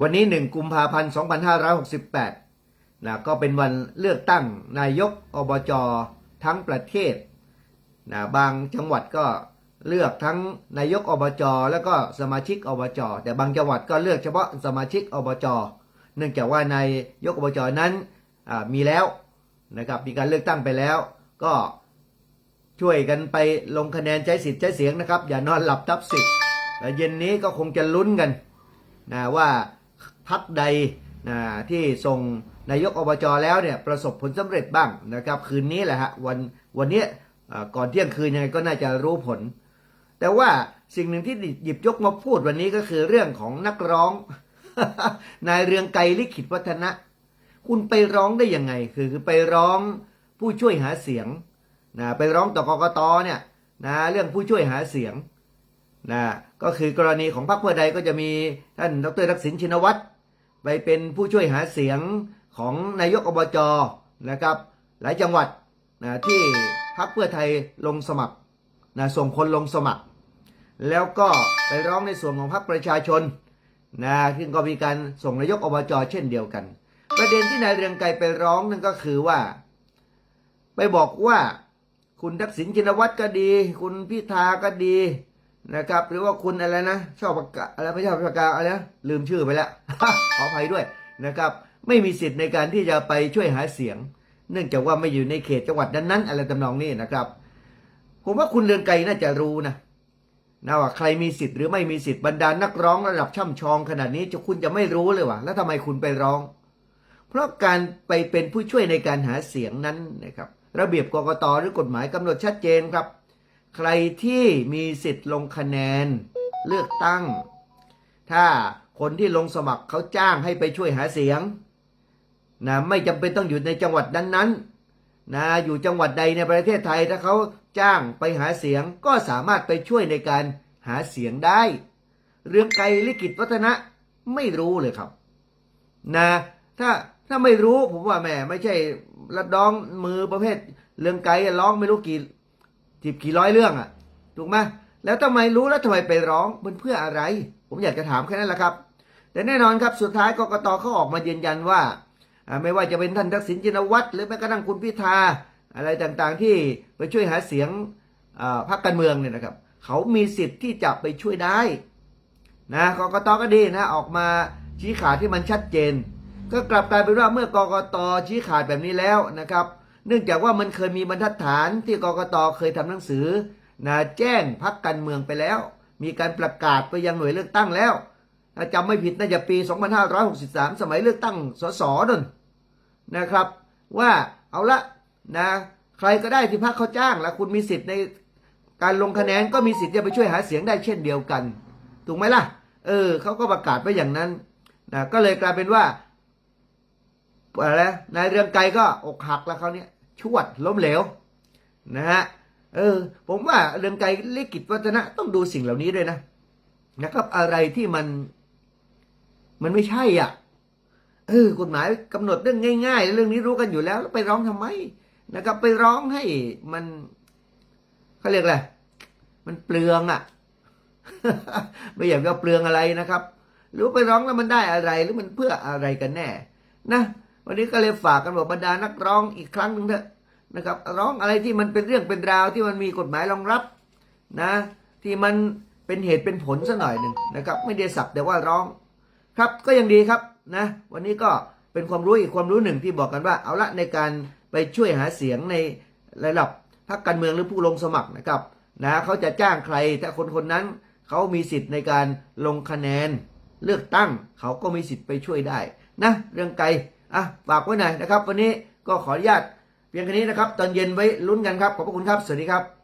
วันนี้หนึ่งกุมภาพันธ์ 2568 นะ ก็เป็นวันเลือกตั้งนายกอบจทั้งประเทศ นะ บางจังหวัดก็เลือกทั้งนายกอบจ แล้วก็สมาชิกอบจ แต่บางจังหวัดก็เลือกเฉพาะสมาชิกอบจ เนื่องจากว่านายกอบจนั้นมีแล้วนะครับ มีการเลือกตั้งไปแล้ว ก็ช่วยกันไปลงคะแนนใช้สิทธิ์ใช้เสียงนะครับ อย่านอนหลับทับสิทธิ์แล้วเย็นนี้ก็คงจะลุ้นกันนะว่า พักใดนะที่ส่งนายกอบจแล้วเนี่ยประสบผลสำเร็จบ้างนะครับ คืนนี้แหละฮะวันวันนี้ก่อนเที่ยงคืนยังไงก็น่าจะรู้ผล แต่ว่าสิ่งหนึ่งที่หยิบยกมาพูดวันนี้ก็คือเรื่องของนักร้อง นายเรืองไกรลิขิตวัฒนะ คุณไปร้องได้ยังไง คือคือไปร้องผู้ช่วยหาเสียงนะไปร้องต่อกกตเนี่ยนะเรื่องผู้ช่วยหาเสียง นะก็คือกรณีของพรรคเพื่อไทยก็จะมีท่านดรทักษิณชินวัตรไปเป็นผู้ช่วยหาเสียงของนายกอบจนะครับ หลายจังหวัดนะที่พรรคเพื่อไทยลงสมัครนะส่งคนลงสมัคร แล้วก็ไปร้องในส่วนของพรรคประชาชนนะซึ่งก็มีการส่งนายกอบจเช่นเดียวกัน ประเด็นที่นายเรืองไกรไปร้องนั่นก็คือว่า ไปบอกว่าคุณทักษิณชินวัตรก็ดี คุณพิธาก็ดี นะครับ หรือว่าคุณอะไรนะชอบปากกาอะไรไม่ใช่ปากกาอะไรนะลืมชื่อไปแล้วขออภัยด้วยนะครับ ไม่มีสิทธิ์ในการที่จะไปช่วยหาเสียง เนื่องจากว่าไม่อยู่ในเขตจังหวัดนั้นๆอะไรทำนองนี้นะครับ ผมว่าคุณเรืองไกรน่าจะรู้นะนะว่าใครมีสิทธิ์หรือไม่มีสิทธิ์บรรดานักร้องระดับช่ำชองขนาดนี้จะคุณจะไม่รู้เลยว่าแล้วทำไมคุณไปร้อง เพราะการไปเป็นผู้ช่วยในการหาเสียงนั้นนะครับ ระเบียบกกตหรือกฎหมายกำหนดชัดเจนครับ ใครที่มีสิทธิ์ลงคะแนนเลือกตั้ง ถ้าคนที่ลงสมัครเขาจ้างให้ไปช่วยหาเสียงนะไม่จำเป็นต้องอยู่ในจังหวัดนั้นๆนะอยู่จังหวัดใดในประเทศไทยถ้าเขาจ้างไปหาเสียงก็สามารถไปช่วยในการหาเสียงได้ เรื่องไกลลิขิตวัฒนะไม่รู้เลยครับนะถ้าถ้าไม่รู้ผมว่าแม่ไม่ใช่ระดองมือประเภทเรื่องไกลร้องไม่รู้กี่ สิบกี่ร้อยเรื่องอะถูกไหมแล้วทำไมรู้แล้วทำไมไปร้องมันเพื่ออะไร ผมอยากจะถามแค่นั้นแหละครับ แต่แน่นอนครับสุดท้ายกกตเขาออกมายืนยันว่า ไม่ว่าจะเป็นท่านทักษิณชินวัตรหรือแม้กระทั่งคุณพิธาอะไรต่างๆที่ไปช่วยหาเสียงอ่าพรรคการเมืองเนี่ยนะครับ เขามีสิทธิ์ที่จะไปช่วยได้นะกกตก็ดีนะออกมาชี้ขาดที่มันชัดเจน ก็กลับกลายเป็นว่าเมื่อกกตชี้ขาดแบบนี้แล้วนะครับ นื่องจากว่ามันเคยมีบรรทัดฐานที่กกตเคยทำหนังสือนะแจ้งพักการเมืองไปแล้ว มีการประกาศไปยังหน่วยเลือกตั้งแล้วถ้าจำไม่ผิดน่าจะปี 2563 สมัยเลือกตั้งสสนั่นนะครับ ว่าเอาละนะใครก็ได้ที่พักเขาจ้าง แล้วคุณมีสิทธิ์ในการลงคะแนนก็มีสิทธิ์จะไปช่วยหาเสียงได้เช่นเดียวกัน ถูกไหมล่ะ เออเขาก็ประกาศไปอย่างนั้นนะก็เลยกลายเป็นว่า อะไรนะนายเรืองไกรก็อกหักแล้วเขาเนี่ยชวดล้มเหลวนะฮะเออ ผมว่าเรืองไกรลิขิตวัฒนะต้องดูสิ่งเหล่านี้ด้วยนะนะครับ อะไรที่มันมันไม่ใช่อะเออกฎหมายกำหนดเรื่องง่าย ๆ เรื่องนี้รู้กันอยู่แล้วแล้วไปร้องทำไมนะครับ ไปร้องให้มันเขาเรียกอะไรมันเปลืองอะ ไม่อยากจะเปลืองอะไรนะครับรือไปร้องแล้วมันได้อะไรหรือมันเพื่ออะไรกันแน่ นะ วันนี้ก็เลยฝากกันบอกบรรดานักร้องอีกครั้งหนึ่งเถอะนะครับ ร้องอะไรที่มันเป็นเรื่องเป็นราวที่มันมีกฎหมายรองรับนะ ที่มันเป็นเหตุเป็นผลซะหน่อยหนึ่งนะครับ ไม่ได้สักแต่ว่าร้องครับก็ยังดีครับนะวันนี้ก็เป็นความรู้อีกความรู้หนึ่งที่บอกกันว่า เอาละในการไปช่วยหาเสียงในระดับพรรคการเมืองหรือผู้ลงสมัครนะครับนะเขาจะจ้างใครถ้าคนคนนั้นเขามีสิทธิ์ในการลงคะแนนเลือกตั้งเขาก็มีสิทธิ์ไปช่วยได้นะเรื่องไกล อะฝากไว้หน่อยนะครับ วันนี้ก็ขออนุญาตเพียงแค่นี้นะครับ ตอนเย็นไว้ลุ้นกันครับ ขอบพระคุณครับ สวัสดีครับ